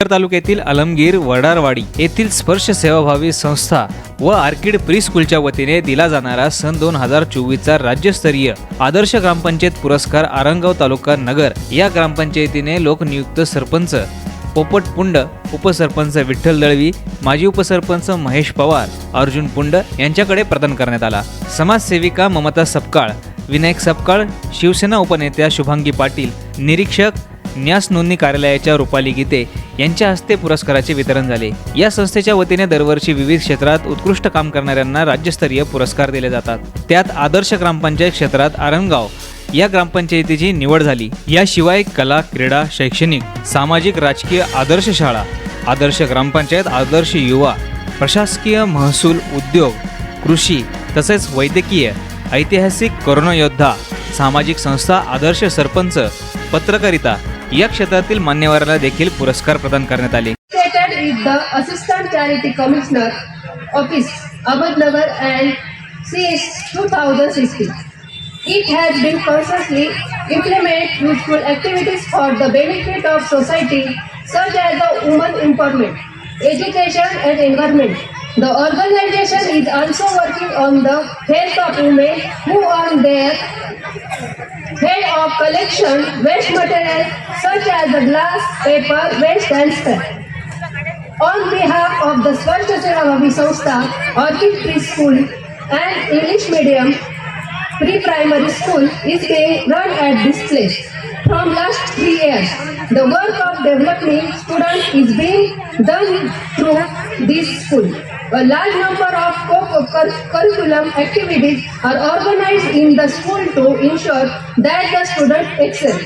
नगर तालुक्यातील अलमगीर वडारवाडी येथील स्पर्श सेवाभावी संस्था व आर्किड प्री स्कूलच्या वतीने दिला जाणारा सन दोन हजार चोवीसचा राज्यस्तरीय आदर्श ग्रामपंचायत पुरस्कार आरंगाव तालुका नगर या ग्रामपंचायतीने लोकनियुक्त सरपंच पोपट पुंड उपसरपंच विठ्ठल दळवी माजी उपसरपंच महेश पवार अर्जुन पुंड यांच्याकडे प्रदान करण्यात आला. समाजसेविका ममता सपकाळ विनायक सपकाळ शिवसेना उपनेत्या शुभांगी पाटील निरीक्षक न्यास नोंदणी कार्यालयाच्या रुपाली गीते यांच्या हस्ते पुरस्काराचे वितरण झाले. या संस्थेच्या वतीने दरवर्षी विविध क्षेत्रात उत्कृष्ट काम करणाऱ्यांना राज्यस्तरीय पुरस्कार दिले जातात. त्यात आदर्श ग्रामपंचायत क्षेत्रात आरणगाव या ग्रामपंचायतीची निवड झाली. याशिवाय कला क्रीडा शैक्षणिक सामाजिक राजकीय आदर्श शाळा आदर्श ग्रामपंचायत आदर्श युवा प्रशासकीय महसूल उद्योग कृषी तसेच वैद्यकीय ऐतिहासिक कोरोना योद्धा सामाजिक संस्था आदर्श सरपंच पत्रकारिता या क्षेत्रातील मान्यवरांना देखील पुरस्कार प्रदान करण्यात आले Stated with the Assistant Charity Commissioner Office, Ahmednagar and CS 2016. It has been consciously implement useful activities for the benefit of society such as the women empowerment, education and environment. The organization is also working on the health of women who are their head of collection waste material such as the glass, paper, waste and scrap. On behalf of the Swasthya Seva Sanstha, Orchid Preschool and English Medium Pre-Primary School is being run at this place. From last three years, the work of developing students is being done through this school. A large number of co-curriculum activities are organized in the school to ensure that the students excel.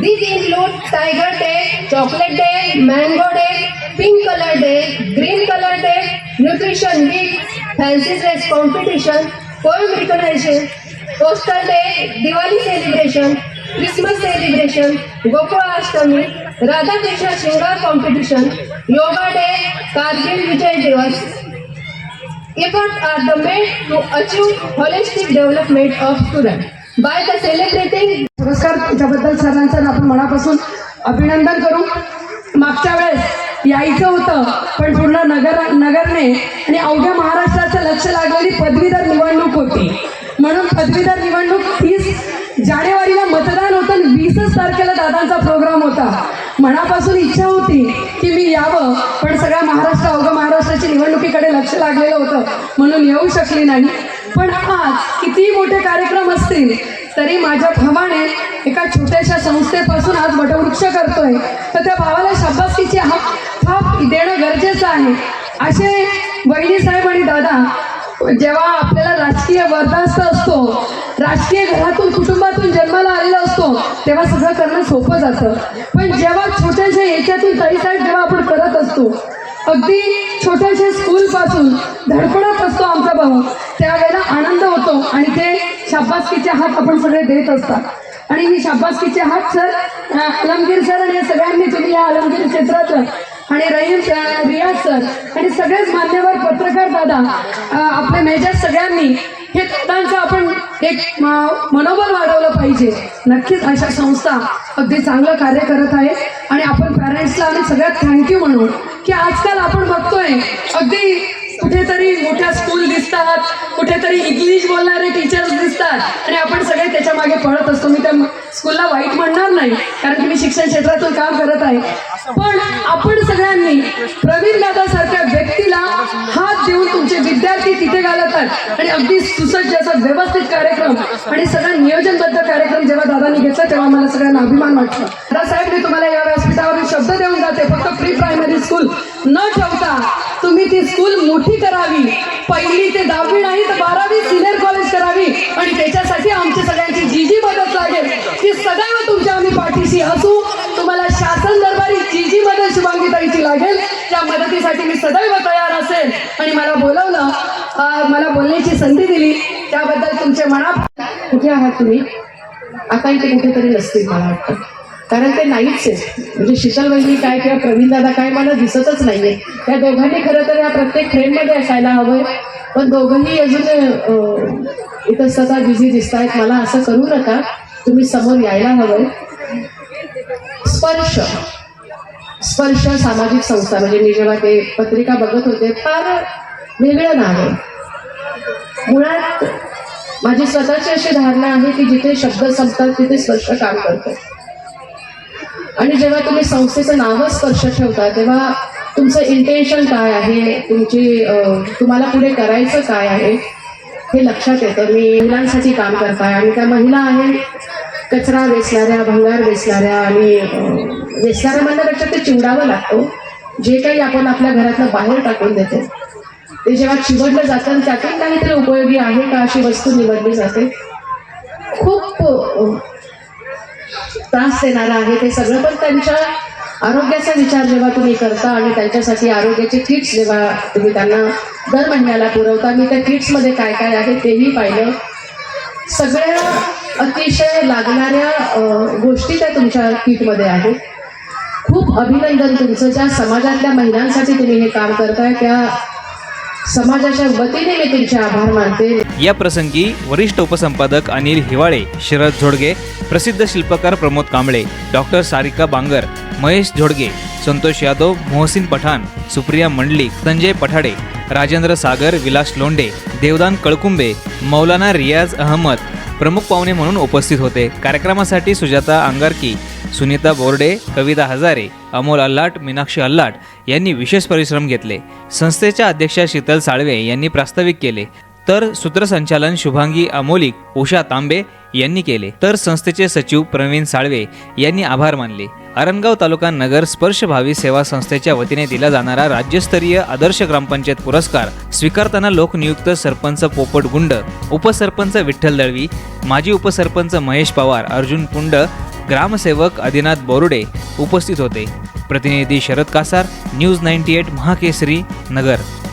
These include Tiger Day, Chocolate Day, Mango Day, Pink Color Day, Green Color Day, Nutrition Week, Fancy Dress Competition, Poem Recognition, Postal Day, Diwali Celebration, Christmas celebration Gokul Ashtami Radha Krishna Shringar competition yoga day Kargil Vijay Diwas effort are the made to achieve holistic development of student by the celebrating पुरस्कार त्याच्याबद्दल सरांचं आपण मनापासून अभिनंदन करू. मागच्या वेळेस यायचं होतं पण पूर्ण नगर नगरने आणि अवघ्या महाराष्ट्राचं लक्ष लागलेली पदवीधर निवडणूक होती. म्हणून पदवीधर निवडणूक महाराजांचा प्रोग्राम होता. मनापासून इच्छा होती की मी यावं पण सगळ्या महाराष्ट्र अवघ्या महाराष्ट्राची निवडणुकीकडे लक्ष लागलेलं होतं. म्हणून येऊ शकली नाही. पण आज किती मोठे कार्यक्रम असतील तरी माझ्या भावाने एका छोट्याशा संस्थेपासून आज वटवृक्ष करतोय. तर त्या भावाला शाबासकीची हा थाप देणं गरजेचं आहे. असे वहिनी साहेब आणि दादा जेव्हा आपल्याला राजकीय वर्धास्त असतो राजकीय घरातून कुटुंबातून जन्माला आलेला असतो तेव्हा सगळं करणं सोपं जातं. पण जेव्हा छोट्याशा याच्यातून ताईसाहेब जेव्हा आपण करत असतो अगदी छोट्याशा स्कूलपासून धडपडत असतो आमचा भाऊ. त्यावेळेला आनंद होतो आणि ते शाबासकीचे हात आपण सगळे देत असतात. आणि ही शाबासकीचे हात सर अलमगीर सर आणि या सगळ्यांनी तुम्ही या अलमगीर क्षेत्रात आणि रहीम रियाज सर आणि सगळेच मान्यवर पत्रकार दादा आपल्या मेजर सगळ्यांनी हे दादांचं आपण एक मनोबल वाढवलं पाहिजे. नक्कीच अशा संस्था अगदी चांगलं कार्य करत आहे आणि आपण पॅरेंट्सला आणि सगळ्यात थँक्यू म्हणू की आजकाल आपण बघतोय अगदी कुठेतरी मोठ्या स्कूल दिसतात कुठेतरी इंग्लिश बोलणारे टीचर्स दिसतात. आणि आपण सगळे त्याच्यामागे पळत असतो. मी त्या स्कूलला वाईट म्हणणार नाही कारण की मी शिक्षण क्षेत्रातून काम करत आहे. पण आपण सगळ्यांनी प्रवीण दादा सारख्या व्यक्तीला हात देऊन तुमचे विद्यार्थी तिथे घालतात आणि अगदी सुसज्ज असा व्यवस्थित कार्यक्रम आणि सगळा नियोजनबद्ध कार्यक्रम जेव्हा दादांनी घेतला तेव्हा मला सगळ्यांना अभिमान वाटतो. दादासाहेब मी तुम्हाला या शब्द देऊन जाते. फक्त प्री प्रायमरी स्कूल न ठेवता तुम्ही ती स्कूल मोठी करावी. पहिली ते दहावी नाही तर बारावी सिनियर कॉलेज करावी. आणि त्याच्यासाठी आमची सगळ्यांची जी जी मदत लागेल. ती सदैव तुमच्या आम्ही पाठीशी असू. तुम्हाला शासन दरबारी जी जी मदत शुभांगीताईची लागेल. त्या मदतीसाठी मी सदैव तयार असेल. आणि मला बोलवलं मला बोलण्याची संधी दिली. त्याबद्दल तुमचे मना कुठे आहात तुम्ही? आता इथे कुठेतरी असतील मला वाटतं. कारण ते नाहीच आहे. म्हणजे शीतल काय किंवा प्रवीण दादा काय मला दिसतच नाहीये. त्या दोघांनी खरं तर या प्रत्येक फ्रेममध्ये असायला हवंय. पण दोघंही अजून इथं स्वतः बिझी दिसत आहेत मला असं करू नका. तुम्ही समोर यायला हवं स्पर्श. स्पर्श सामाजिक संस्था. म्हणजे मी जेव्हा ते पत्रिका बघत होते फार वेगळं नाव. आहे मुळात माझी स्वतःची अशी धारणा आहे की जिथे शब्द संपतात तिथे स्पर्श काम करतो. आणि जेव्हा तुम्ही संस्थेचं नावच स्पर्श ठेवता तेव्हा तुमचं इंटेन्शन काय आहे? तुमची तुम्हाला पुढे करायचं काय आहे? हे लक्षात येतं. मी मुलांसाठी काम करताय आणि त्या महिला आहेत कचरा वेचणाऱ्या भंगार वेचणाऱ्या आणि वेचणाऱ्या म्हणण्यापेक्षा ते चिवडावं लागतो हो. जे काही आपण आपल्या घरातनं बाहेर टाकून देतो ते जेव्हा चिवडलं जातं आणि त्यातून काहीतरी उपयोगी आहे का अशी वस्तू निवडली जाते? खूप त्रास देणारं आहे. ते सगळं पण त्यांच्या आरोग्याचा विचार जेव्हा तुम्ही करता आणि त्यांच्यासाठी आरोग्याचे किट्स जेव्हा तुम्ही त्यांना दर महिन्याला पुरवता मी त्या किट्समध्ये काय काय आहे तेही पाहिलं. सगळ्या अतिशय लागणाऱ्या गोष्टी त्या तुमच्या किटमध्ये आहेत. खूप अभिनंदन तुमचं. ज्या समाजातल्या महिलांसाठी तुम्ही हे काम करताय त्या समाजाच्या वतीने मी तुमचे आभार मानते. या प्रसंगी वरिष्ठ उपसंपादक अनिल हिवाळे शरद झोडगे प्रसिद्ध शिल्पकार प्रमोद कांबळे डॉक्टर सारिका बांगर महेश झोडगे संतोष यादव मोहसिन पठाण सुप्रिया मंडलिक संजय पठाडे राजेंद्र सागर विलास लोंडे देवदान कळकुंबे मौलाना रियाज अहमद प्रमुख पाहुणे म्हणून उपस्थित होते. कार्यक्रमासाठी सुजाता अंगारकी सुनीता बोर्डे कविता हजारे अमोल अल्लाट मीनाक्षी अल्लाट यांनी विशेष परिश्रम घेतले. संस्थेच्या अध्यक्षा शीतल साळवे यांनी प्रास्ताविक केले. तर सूत्रसंचालन शुभांगी अमोलिक उषा तांबे यांनी केले. तर संस्थेचे सचिव प्रवीण साळवे यांनी आभार मानले. आरणगाव तालुका नगर स्पर्शभावी सेवा संस्थेच्या वतीने दिला जाणारा राज्यस्तरीय आदर्श ग्रामपंचायत पुरस्कार स्वीकारताना लोकनियुक्त सरपंच पोपट गुंड उपसरपंच विठ्ठल दळवी माजी उपसरपंच महेश पवार अर्जुन पुंड ग्रामसेवक आदिनाथ बोरुडे उपस्थित होते. प्रतिनिधी Sharad Kasar news ninety eight Mahakesari Nagar.